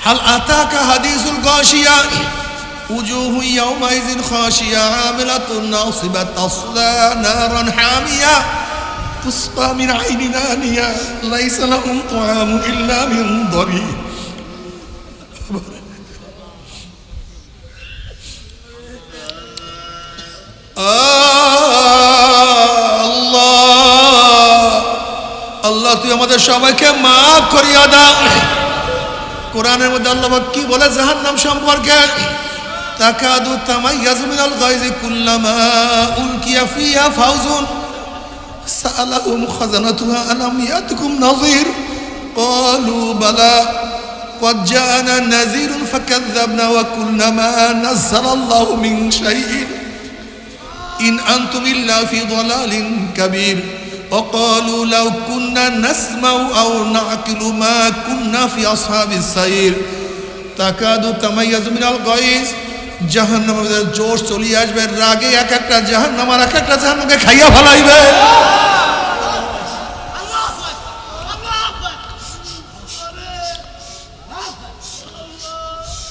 হাল আতাকা হাদিসুল গাশিয়া وجوه يومئذ خاشية عاملة ناصبة تصلى نارا حامية تسقى من عين آنية ليس لهم طعام إلا من ضريع আল্লাহ আল্লাহ তুই আমাদের সবাইকে মাফ করিয়া দাও কোরআনের মধ্যে আল্লাহ পাক কি বলে জাহান্নাম সম্পর্কে তাকাদু তামাইয়াজু মিনাল গায়জি কুল্লামা উলকিয়া ফিহা ফাউজুন সালাহুম খাজানাতুহা আলাম ইয়াতকুম নাযির قالوا بلى قد جاءنا نذير فكذبنا وقلنا ما نزل الله من شيء إن أنتم إلا في ضلال كبير وقالوا لو كنا نسمع أو نعقل ما كنا في أصحاب السير تكاد تميز من الغيظ জাহান্নামের জোর চলিয়ে আসবে রাগে এক একটা জাহান্নাম আর এক একটা জাহান্নামকে খাইয়া ফেলাইবে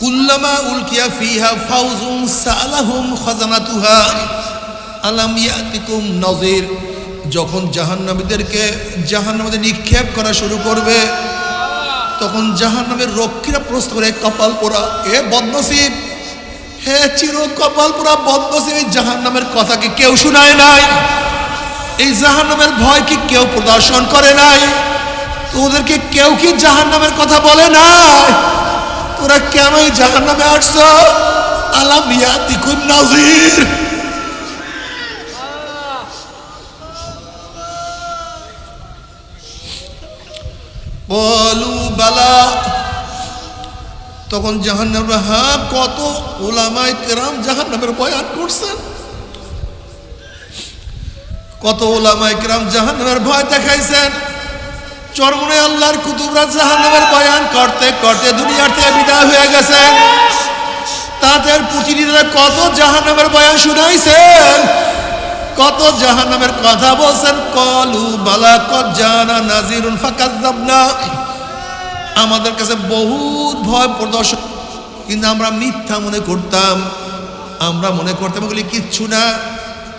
কুল্লামা উলকিয়া ফিহা ফাউজুন সালাহুম খাজানাতুহা আলাম ইয়াতিকুম নজির যখন জাহান্নামীদেরকে জাহান্নামীদের নিক্ষেপ করা শুরু করবে, তখন জাহান্নামের রক্ষীরা প্রশ্ন করে কপাল পোড়া, এ বদনসিব, হে চির কপাল পোড়া বদনসিব, এই জাহান্নামের কথা কি কেউ শুনায় নাই? এই জাহান্নামের ভয় কি কেউ প্রদর্শন করে নাই? তোদেরকে কেউ কি জাহান্নামের কথা বলে নাই? তোরা কেন জাহান্নামে আসছো? আলাম ইয়াতিকুম নাজির। বলু বালা। তখন জাহান্নামরা হ্যাঁ কত ওলামায় কেরাম জাহান্নামের বয়ান করছেন। কত ওলামায় কেরাম জাহান্নামের ভয় দেখাইছেন। চরমনে আল্লাহর কুতুবরা জাহান্নামের বয়ান করতে করতে দুনিয়ার থেকে বিদায় হয়ে গেছেন। তাদের প্রতিনিধিরা কত জাহান্নামের বয়ান শুনাইছেন। কত জাহান্নামের কথা বলছেন, কলু বালা কত জানা নাজিরুন ফাকাজ্জাবনা আমাদের কাছে বহুত ভয় প্রদর্শন। কিন্তু আমরা মিথ্যা মনে করতাম, আমরা মনে করতাম এগুলি কিচ্ছু না।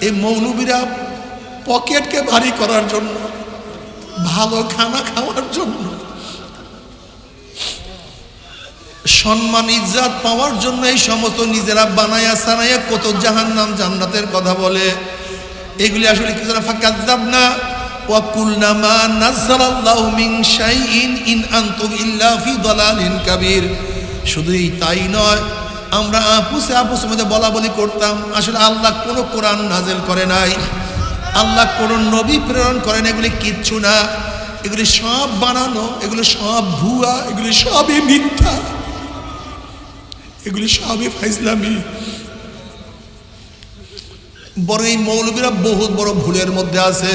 এই মৌলবীরা পকেটকে ভারী করার জন্য, ভালো খানা খাওয়ার জন্য, সম্মান, ইজ্জাত পাওয়ার জন্য এই সমস্ত নিজেরা বানায়া সানাইয়া কত জাহান্নাম জান্নাতের কথা বলে। এগুলি আসলে কি জানা? ফাঁকা যাব না ওয়াকুলনামা নাজ্জালাল্লাহু মিন শাইইন ইন আনতুম ইল্লা ফি দালালিন কাবীর। শুধু তাই নয়, আমরা আপুসে আপুসের মধ্যে বলা বলি করতাম, আসলে আল্লাহ কোনো কোরআন নাজেল করে নাই। আল্লাহ কোনো নবী প্রেরণ করেন, এগুলি কিচ্ছু না। এগুলি সব বানানো, এগুলি সব ভুয়া, এগুলি সবই মিথ্যা। এগুলি সবই ফাইজলামি। বড় এই মৌলবীরা বহুত বড় ভুলের মধ্যে আছে।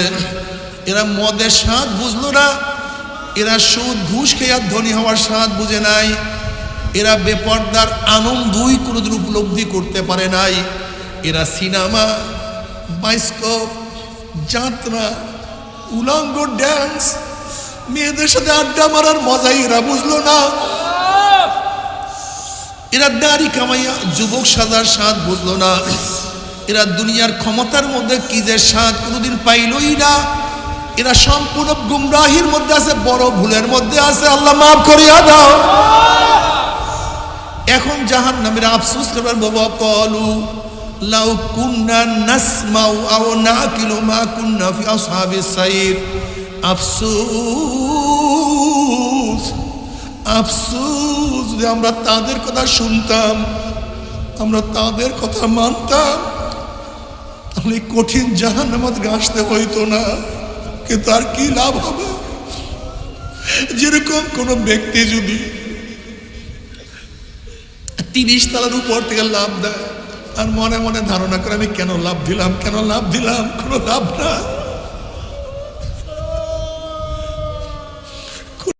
এরা মদের স্বাদ বুঝলো না। এরা সুদ, ঘুষ খেয়ে ধনী হওয়ার স্বাদ বুঝে নাই। এরা বেপর্দার আনন্দই কোনোদিন উপলব্ধি করতে পারে নাই। এরা সিনেমা, বাইস্কোপ, যাত্রা, উলঙ্গ ড্যান্স, মেয়েদের সাথে আড্ডা মারার মজাই এরা বুঝলো না। এরা দাড়ি কামাইয়া যুবক সাজার স্বাদ বুঝলো না। এরা দুনিয়ার ক্ষমতার মধ্যে কি যে স্বাদ কোনোদিন পাইলই না। এরা সম্পূর্ণ গুমরাহির মধ্যে আছে, বড় ভুলের মধ্যে আছে। আল্লাহ মাফ করিয়া দাও। এখন জাহান নামের আফসুস করবার বাবা কলু, লাউ কুন্না নাসমাউ আও নাকিলু মা কুন্না ফি আসহাবিস সাইর। আফসুস আফসুস যদি আমরা তাদের কথা শুনতাম, আমরা তাদের কথা মানতাম। তাহলে কঠিন জাহান আমাদের আসতে হইতো না, কিন্তু আর কি লাভ হবে? যেরকম কোনো ব্যক্তি যদি তিরিশ তলার উপর থেকে লাভ দেয়, আর মনে মনে ধারণা করে আমি কেন লাভ দিলাম, কেন লাভ দিলাম, কোনো লাভ না।